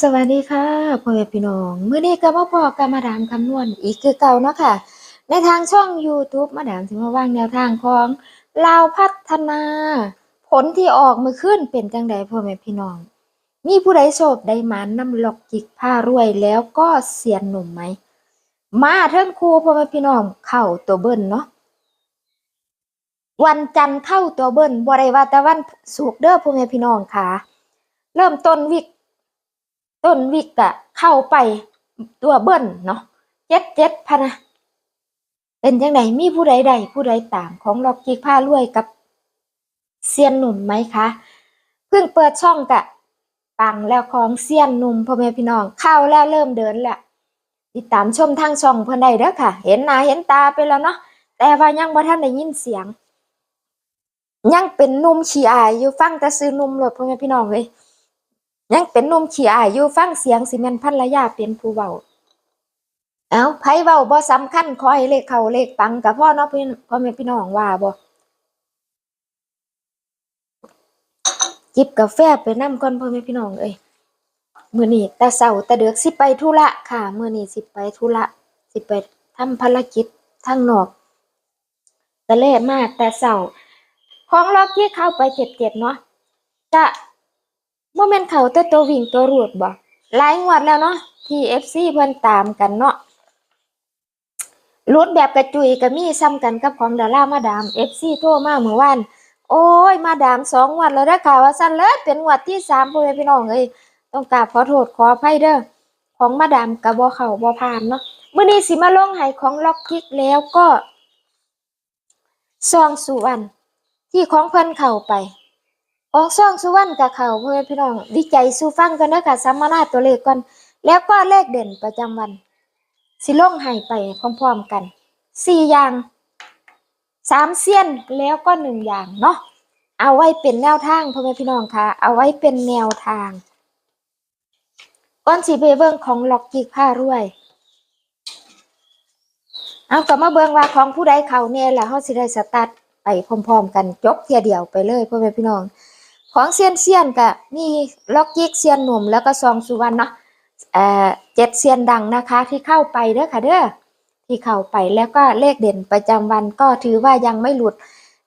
สวัสดีค่ะพ่อแม่พี่น้องมื้อนี้ก็มาพอกับมาดามคำนวณอีกคือเก่าเนาะค่ะ ในทางช่อง YouTube มาดามสิมาว่างแนวทางของลาวพัฒนา ผลที่ออกมื้อคืนเป็นจังไดพ่อแม่พี่น้อง มีผู้ใดโชคได้หมานนำหลอกจิกผ้ารวยแล้วก็เสียนหนุ่มไหม มาเทิงครูพ่อแม่พี่น้องเข้าตัวเบิ้ลเนาะวันจันทร์เข้าตัวเบิ้ลบ่ได้ว่าแต่วันศุกร์เด้อพ่อแม่พี่น้องค่ะ เริ่มต้นวิก ต้นวิกอะเข้าไปตัวเบิ้ลเนาะเจ็ดเจ็ดพะนะ เป็นจังไดมีผู้ใดใดผู้ใดต่ามของล็อกกิกผ้ารวยกับเซียนหนุ่มไหมคะ เพิ่งเปิดช่องกะปังแล้วของเซียนหนุ่มพ่อแม่พี่น้องเข้าแล้วเริ่มเดินแหล้วติดตามชมทางช่องเพิ่อนได้เด้อค่ะ เห็นหน้าเห็นตาไปแล้วเนาะแต่ว่ายังบ่ทันได้ยินเสียง ยังเป็นนุ่มขี้อายอยู่ฟังแต่ซื้อนุ่มโลดพ่อแม่พี่น้องเอ้ย ยังเป็นนมขี้อายอยู่ฟังเสียงสิแม่นภรรยาเป็นผู้เว้าเอาไผเว้าบ่สำคัญขอให้เลขเข้าเลขปังก็พอเนาะพี่พ่อแม่พี่น้องว่าบ่จิบกาแฟไปนำก่อนพ่อแม่พี่น้องเอ้ยมื้อนี้แต่เช้าแต่เดึกสิไปธุระค่ะมื้อนี้สิไปธุระสิไปทำภารกิจทางนอกก็เลยมาแต่เช้าของล็อกที่เข้าไปเจ็บๆเนาะจะ บ่อแม่นเขาแต่ตัววิ่งตัวรูดบ่หลายงวดแล้วเนาะที่ FC เพิ่นตามกันเนาะรูดแบบกระจุยก็มีซ้ำกันกับของดารามาดาม FC โทรมาเมื่อวานโอ้ย มาดามสองงวดแล้วเด้อค่ะว่าซั่นเลยเป็นงวดที่สามพ่อแม่พี่น้องเอ้ยต้องกราบขอโทษขออภัยเด้อของมาดามก็บ่เข้าบ่ผ่านเนาะมื้อนี้สิมาลงให้ของล็อกคิกแล้วก็ซองสุวรรณที่ของเพิ่นเข้าไป ออกซ่องสุวรรณกับเขาพ่อแม่พี่น้องดีใจสู้ฟังกันเด้อค่ะสัมมนาตัวเลขก่อน แล้วก็เลขเด่นประจำวัน สิล่งให้ไปพร้อมๆกันสี่อย่างสามเสี้ยนแล้วก็หนึ่งอย่างเนาะเอาไว้เป็นแนวทางพ่อแม่พี่น้องค่ะ เอาไว้เป็นแนวทางก่อนสิไปเบิ่งของล็อกกิกผ้ารวย เอากลับมาเบิ่งว่าของผู้ใดเขาเนี่ยแหละเขาสิได้สตาร์ทไปพร้อมๆ กันจบเทียเดียวไปเลยพ่อแม่พี่น้อง ของเซียนเซียนก็มีล็อกยิกเซียนหนุ่มแล้วก็ซองสุวรรณเนาะเอ่อเจ็ดเซียนดังนะคะที่เข้าไปเด้อค่ะเด้อที่เข้าไปแล้วก็เลขเด่นประจำวันก็ถือว่ายังไม่หลุด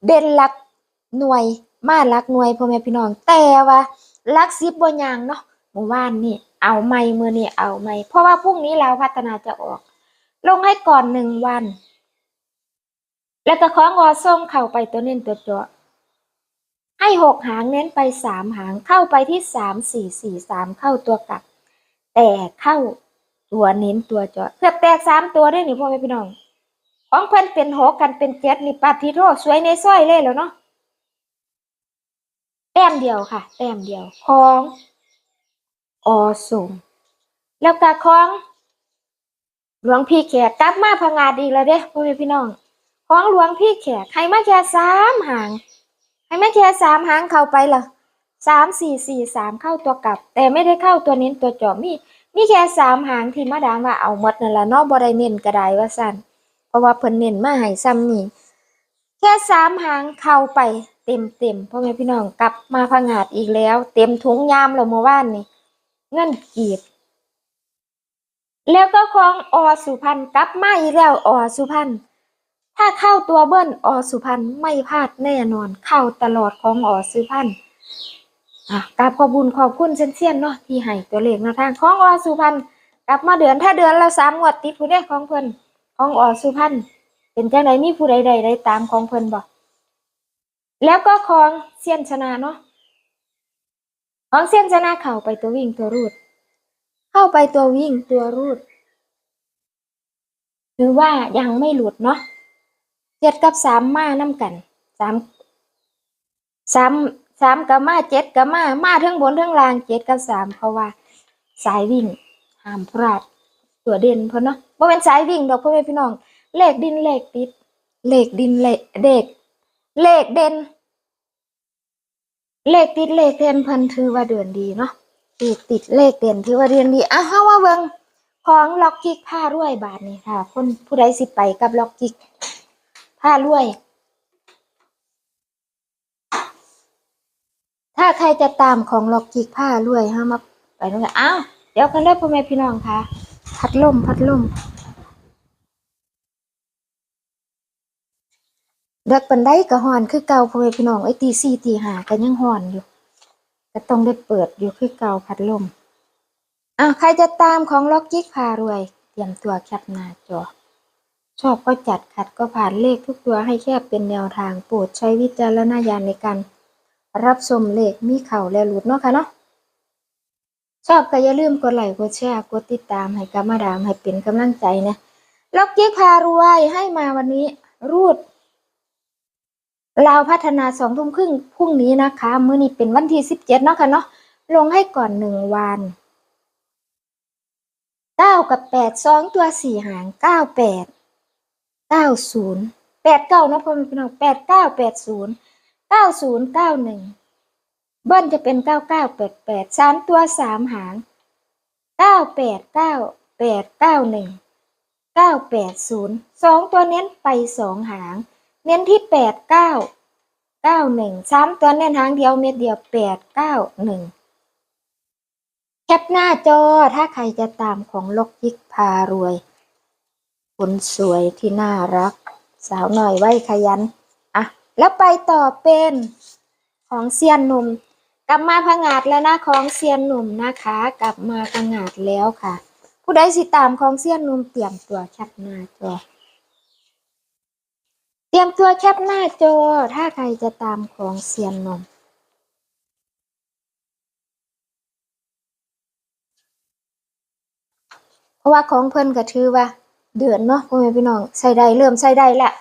เด่นหลักหน่วยมาหลักหน่วยพ่อแม่พี่น้องแต่ว่าลักสิบบนยางเนาะเมื่อวานนี่เอาไม่มือนี่เอาไม่เพราะว่าพรุ่งนี้เราพัฒนาจะออก ลงให้ก่อนหนึ่งวัน แล้วก็ของอส่งเข้าไปตัวเน้นตัวเจาะ ให้หกหางเน้นไปสามหางเข้าไปที่สามสี่สี่สามเข้าตัวกลับ แต่เข้าตัวเน้นตัวเจาะเกือบแตกสามตัวได้หนิพ่อแม่พี่น้อง ของเพิ่นเป็นหกกันเป็นเจ็ดนี่ปัดทิโทสวยในสร้อยเลยแล้วเนาะแต้มเดียวค่ะ แต้มเดียวของอสมแล้วก็ของหลวงพี่แขกกลับมาพงาดอีกแล้วเด้พ่อแม่พี่น้อง ของหลวงพี่แขกใครมาแค่สามหาง ให้แม่แค่สามหางเข้าไปละสามสี่สี่สามเข้าตัวกลับ แต่ไม่ได้เข้าตัวเน้นตัวจาะมีมีแค่สามหางที่มาดามว่าเอาหมดนั่นละนอกบ่ได้เน้นก็ไดว่าสั่นเพราะว่าเพิ่นเน้นมาให้ซ้ำนี่แค่สามหางเข้าไปเต็มเต็มพ่อแม่พี่น้องกลับมาพังาดอีกแล้ว เต็มถุงยามแล้วเมื่อวานนี่เงินกีบ แล้วก็ของอสุพรรณกลับมาอีกแล้วอสุพรรณ ถ้าเข้าตัวเบิ้ลอสุพรรณไม่พลาดแน่นอน เข้าตลอดของอสุพรรณอะกราบขอบคุญขอบคุณเช่นๆเนาะที่ให้ตัวเลขแนวทางของอสุพรรณกลับมาเดือนถ้าเดือนละสามงวดติดผู้ใดของเพิ่นของอสุพรรณเป็นจังไดมีผู้ใดใดได้ตามของเพิ่นบ่แล้วก็ของเซียนชนะเนาะของเซียนชนะเข้าไปตัววิ่งตัวรูด เข้าไปตัววิ่งตัวรูดหรือว่ายังไม่หลุดเนาะ เจ็ดกับสามมาน้ำกันสามสามสามกับมาเจ็ดกับมามาทั้งบนทั้งล่างเจ็ดกับสามเพราะว่า สายวิ่งห้ามพลาดตัวเด่นเพราะเนาะว่าเป็นสายวิ่งดอกพ่อแม่พี่น้องเลขดินเลขติดเลขดินเลขเด็ก เลขเด่นเลขติดเลขเด่นเพิ่นถือว่าเดือนดีเนาะเลขติดเลขเด่นถือว่าเดือนดีอะเฮาว่าเบิ่งของล็อกกิกผ้ารวยบาทนี่ค่ะ คนผู้ใดสิไปกับล็อกกิก ผ้ารวย ถ้าใครจะตามของล็อกกิกผ้ารวยฮะมาไปนู่นอ้าวดี๋ยวกันเด้พ่อแม่พี่น้องค่ะ พัดลมพัดลมเด็กปันได้ก็ฮ้อนคือเก่าพ่อแม่พี่น้องไอ้ตีสี่ตีหาก็ยังฮ้อนอยู่ก็ต้องได้เปิดอยู่คือเก่าพัดลมอะใครจะตามของล็อกจิกพารวย เตรียมตัวแคปหน้าจอ ชอบก็จัดขัดก็ผ่านเลขทุกตัวให้แค่เป็นแนวทางโปรดใช้วิจารณญาณในการรับชมเลขมีเข่าและหลุดเนาะค่ะเนาะชอบก็อย่าลืมกดไลค์กดแชร์กดติดตามให้กับมาดามให้เป็นกำลังใจนะล็อกเก๊กพารวยให้มาวันนี้ รูดลาวพัฒนาสองทุ่มครึ่งพรุ่งนี้นะคะ มื้อนี้เป็นวันที่สิบเจ็ดเนาะค่ะเนาะลงให้ก่อนหนึ่งวันเก้ากับแปดสองตัวสี่หางเก้าแปด เก้าศูนย์แปดเก้านะพ่อแม่พี่น้องแปดเก้าแปดศูนย์เก้าศูนย์เก้าหนึ่งเบิ้ลจะเป็นเก้าเก้าแปดแปดสามตัวสามหางเก้าแปดเก้าแปดเก้าหนึ่งเก้าแปดศูนย์สองตัวเน้นไปสองหาง เน้นที่แปดเก้าเก้าหนึ่งสามตัวเน้นหางเดียวเม็ดเดียวแปดเก้าหนึ่งแคปหน้าจอถ้าใครจะตามของลกยิกพารวย คนสวยที่น่ารัก สาวหน่อยไว้ขยัน อะ แล้วไปต่อเป็นของเซียนหนุ่ม กลับมาพังาดแล้วนะของเซียนหนุ่มนะคะ กลับมาพังาดแล้วค่ะ ผู้ใดสิตามของเซียนหนุ่มเตรียมตัวแคปหน้าจอเตรียมตัวแคปหน้าจอถ้าใครจะตามของเซียนหนุ่มเพราะว่าของเพิ่นก็ถือว่า เดือนเนาะพ่อแม่พี่น้องใส่ได้เริ่มใส่ได้แหละ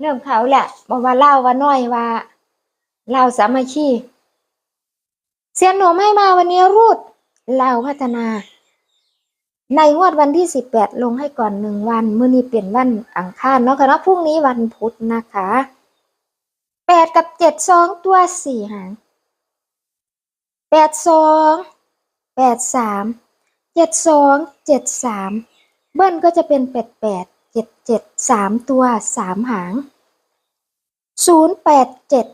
เริ่มเขาแหละบอกว่าเล่าว่าน้อยว่าเล่าสามัคคีเสียนหนุ่มให้มาวันนี้รูดเล่าพัฒนา ในงวดวันที่สิบแปดลงให้ก่อนหนึ่งวันมื้อนี้เป็นวันอังคารเนาะค่ะเนาะพรุ่งนี้วันพุธนะคะแปดกับเจ็ดสองตัวสี่หางแปดสองแปดสามเจ็ดสองเจ็ดสาม เบิ้ลก็จะเป็นแปดแปดเจ็ดเจ็ดสามตัวสามหางศูนย์แปดเจ็ด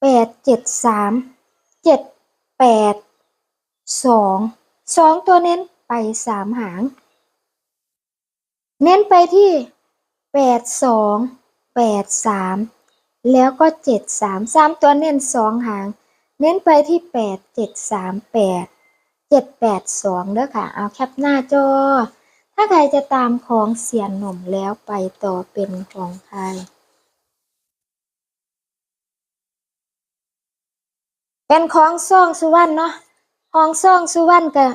แปดเจ็ดสามเจ็ดแปดสองสองตัวเน้นไปสามหาง เน้นไปที่แปดสองแปดสามแล้วก็เจ็ดสามสามตัวเน้นสองหาง เน้นไปที่แปดเจ็ดสามแปดเจ็ดแปดสองเด้อค่ะ เอาแคปหน้าจอ ถ้าใครจะตามของเสียนหนุ่มแล้วไปต่อเป็นของใคร เป็นของซ่องสุวรรณเนาะของซ่องสุวรรณก็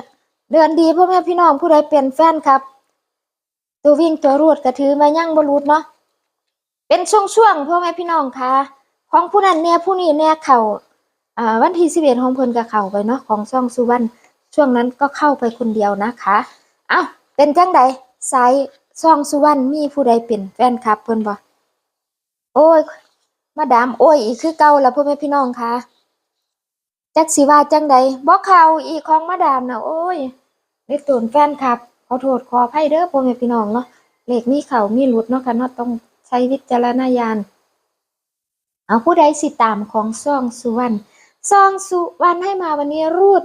เดือนดีพ่อแม่พี่น้องผู้ใดเป็นแฟนครับ ตัววิ่งตัวรูดก็ถือมายั่งบรูดเนาะเป็นช่วงๆพ่อแม่พี่น้องค่ะของผู้นั้นเนี่ยผู้นี้เนี่ยเขาอ่าวันที่สิบเอ็ดของเพิ่นก็เข้าไปเนาะของซ่องสุวรรณช่วงนั้นก็เข้าไปคนเดียวนะคะ เอ้า เป็นจังใดสายซองสุวรรณมีผู้ใดเป็นแฟนคลับเพิ่นบ่โอ้ย มาดามโอ้ยอีกคือเก่าแล้วพ่อแม่พี่น้องค่ะจักสิว่าจังใดบ่เขาอีกของมาดามนะโอ้ยได้ตูนแฟนคลับขอโทษขออภัยเด้อพ่อแม่พี่น้องเนาะเลขมีเข้ามีหลุดเนาะค่ะเนาะต้องใช้วิจารณญาณเอาผู้ใดสิตามของซองสุวรรณซองสุวรรณให้มาวันนี้รูด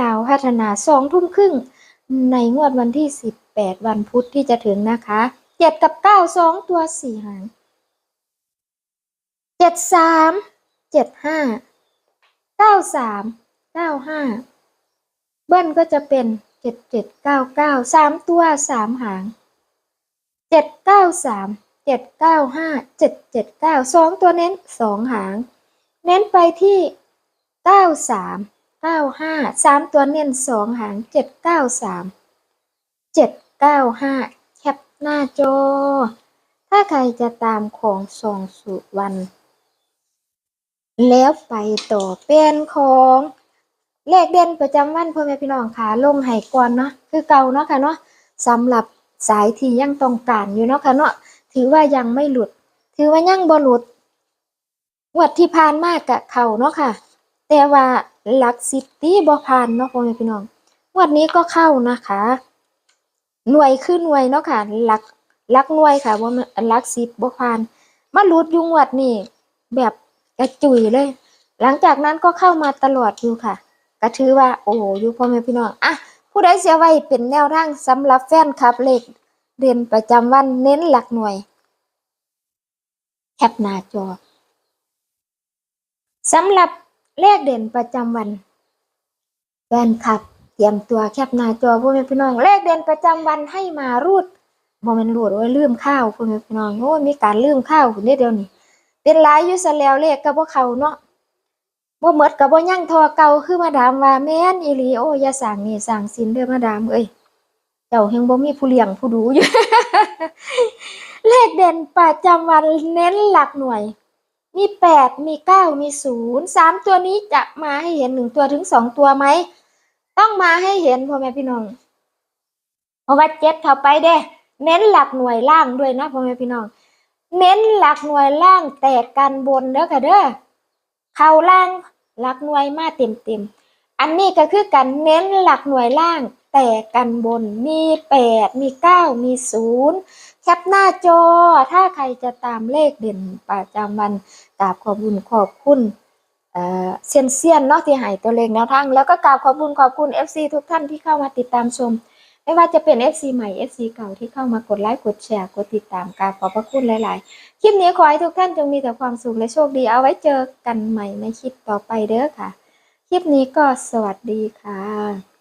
ลาวพัฒนาสองทุ่มครึ่ง ในงวดวันที่ 18 วันพุธที่จะถึงนะคะเจ็ดกับเก้าสองตัวสี่หางเจ็ดสามเจ็ดห้าเก้าสามเก้าห้าเบิ้ลก็จะเป็นเจ็ดเจ็ดเก้าเก้าสามตัวสามหางเจ็ดเก้าสามเจ็ดเก้าห้าเจ็ดเจ็ดเก้าสองตัวเน้นสองหาง เน้นไปที่เก้าสาม เก้าห้าสามตัวเน้นสองหางเจ็ดเก้าสามเจ็ดเก้าห้าแคปหน้าจอ ถ้าใครจะตามของสองสุวรรณแล้วไปต่อเป็นของเลขเด่นประจำวันพ่อแม่พี่น้องค่ะลงให้ก่อนเนาะคือเก่าเนาะค่ะเนาะสำหรับสายที่ยังต้องการอยู่เนาะค่ะเนาะถือว่ายังไม่หลุด ถือว่ายังบ่หลุดงวดที่ผ่านมากกะเข่าเนาะค่ะ แต่ว่าหลักสิบตีบ่ผ่านเนาะพ่อแม่พี่น้องวดนี้ก็เข้านะคะ หน่วยขึ้นหน่วยเนาะค่ะหลักหลักหน่วยค่ะว่าหลักสิบบ่ผ่านมาลุดยุงวดนี่แบบกระจุยเลย หลังจากนั้นก็เข้ามาตลอดอยู่ค่ะก็ถือว่า โอ้อยู่พ่อแม่พี่น้องอะผู้ใดเสียไว้เป็นแนวทางสำหรับแฟนคลับเลขเรียนประจำวันเน้นหลักหน่วยแคปหน้าจอสำหรับ เลขเด่นประจำวันแฟนคลับ เตรียมตัวแคปหน้าจอพ่อแม่พี่น้องเลขเด่นประจำวันให้มารูดบ่แม่นรูดโอ้ยลืมข้าวพ่อแม่พี่น้องโอ้ยมีการลืมข้าวพุ่นเดียวนี้เป็นหลายอยู่ซะแล้วเลขก็บ่เข้าเนาะบ่หมดก็บ่ยังทอเก่าคือมาดามว่าแม่นอีหลีโอ้อย่าสร้างหนี่สร้างสินเด้อมาดามเอ้ยเจ้าแฮงบ่มีผู้เลี้ยงผู้ดูอยู่ เลขเด่นประจำวันเน้นหลักหน่วย มีแปดมีเก้ามีศูนย์สามตัวนี้จะมาให้เห็นหนึ่งตัวถึงสองตัวไหม ต้องมาให้เห็นพ่อแม่พี่น้อง เพราะว่าเจ็ดเข้าไปเด้ เน้นหลักหน่วยล่างด้วยนะพ่อแม่พี่น้อง เน้นหลักหน่วยล่างแตกกันบนเด้อค่ะเด้อเข้าล่างหลักหน่วยมาเต็มเต็มๆอันนี้ก็คือการเน้นหลักหน่วยล่าง แตกกันบนมีแปดมีเก้ามีศูนย์ แคปหน้าจอ ถ้าใครจะตามเลขเด่นประจำวันกราบขอบคุณขอบคุณเอ่อเซียนเซียนเนาะที่ให้ตัวเลขแนวทาง แล้วก็กราบขอบคุณขอบคุณ FC ทุกท่านที่เข้ามาติดตามชม ไม่ว่าจะเป็น FC ใหม่ FC เก่าที่เข้ามากดไลค์กดแชร์กดติดตามกราบขอบพระคุณหลาย ๆ คลิปนี้ขอให้ทุกท่านจงมีแต่ความสุขและโชคดีเอาไว้เจอกันใหม่ในคลิปต่อไปเด้อค่ะ คลิปนี้ก็สวัสดีค่ะ